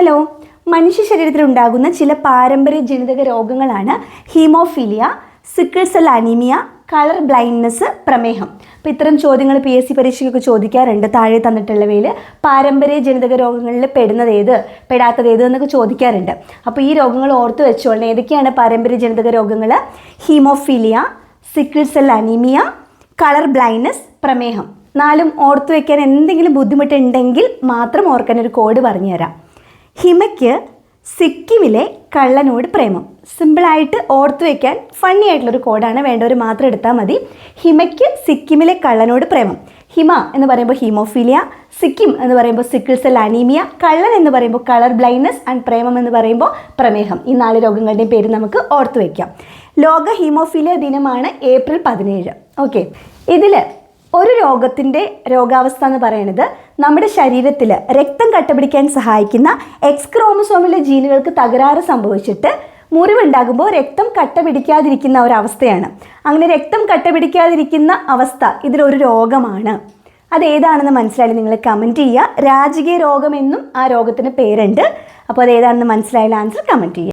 Hello. മനുഷ്യ ശരീരത്തിൽ ഉണ്ടാകുന്ന ചില പാരമ്പര്യ ജനിതക രോഗങ്ങളാണ് haemophilia sickle cell anaemia colour blindness പ്രമേഹം. അപ്പോൾ ഇത്തരം ചോദ്യങ്ങൾ പി എസ് സി പരീക്ഷയ്ക്കൊക്കെ ചോദിക്കാറുണ്ട്. താഴെ തന്നിട്ടുള്ളവയിൽ പാരമ്പര്യ ജനിതക രോഗങ്ങളിൽ പെടുന്നത് ഏത് പെടാത്തത് ഏത് എന്നൊക്കെ ചോദിക്കാറുണ്ട്. അപ്പോൾ ഈ രോഗങ്ങൾ ഓർത്ത് വെച്ചോളണം. ഏതൊക്കെയാണ് പാരമ്പര്യ ജനിതക രോഗങ്ങൾ? Haemophilia sickle cell anaemia colour blindness പ്രമേഹം. നാലും ഓർത്ത് വയ്ക്കാൻ എന്തെങ്കിലും ബുദ്ധിമുട്ടുണ്ടെങ്കിൽ മാത്രം ഓർക്കാൻ ഒരു കോഡ് പറഞ്ഞുതരാം. ഹിമയ്ക്ക് സിക്കിമിലെ കള്ളനോട് പ്രേമം. സിമ്പിളായിട്ട് ഓർത്തു വെക്കാൻ ഫണ്ണി ആയിട്ടുള്ളൊരു കോഡാണ് വേണ്ടവർ മാത്രം എടുത്താൽ മതി. ഹിമയ്ക്ക് സിക്കിമിലെ കള്ളനോട് പ്രേമം. ഹിമ എന്ന് പറയുമ്പോൾ ഹീമോഫീലിയ സിക്കിം എന്ന് പറയുമ്പോൾ സിക്കിൾ സെൽ അനീമിയ കള്ളൻ എന്ന് പറയുമ്പോൾ കളർ ബ്ലൈൻഡ്നെസ് ആൻഡ് പ്രേമം എന്ന് പറയുമ്പോൾ പ്രമേഹം. ഈ നാല് രോഗങ്ങളുടെയും പേര് നമുക്ക് ഓർത്തു വയ്ക്കാം ലോക ഹീമോഫീലിയ ദിനമാണ് ഏപ്രിൽ പതിനേഴ്. ഓക്കെ ഇതിൽ ഒരു രോഗത്തിന്റെ രോഗാവസ്ഥ എന്ന് പറയുന്നത് നമ്മുടെ ശരീരത്തിൽ രക്തം കട്ടപിടിക്കാൻ സഹായിക്കുന്ന എക്സ് ക്രോമസോമിലെ ജീനുകൾക്ക് തകരാറ് സംഭവിച്ചിട്ട് മുറിവുണ്ടാകുമ്പോൾ രക്തം കട്ട പിടിക്കാതിരിക്കുന്ന ഒരവസ്ഥയാണ്. അങ്ങനെ രക്തം കട്ട പിടിക്കാതിരിക്കുന്ന അവസ്ഥ ഇതിലൊരു രോഗമാണ്. അതേതാണെന്ന് മനസ്സിലായി നിങ്ങൾ കമന്റ് ചെയ്യുക. രാജകീയ രോഗമെന്നും ആ രോഗത്തിന് പേരുണ്ട്. അപ്പോൾ അതേതാണെന്ന് മനസ്സിലായാലും ആൻസർ കമന്റ് ചെയ്യുക.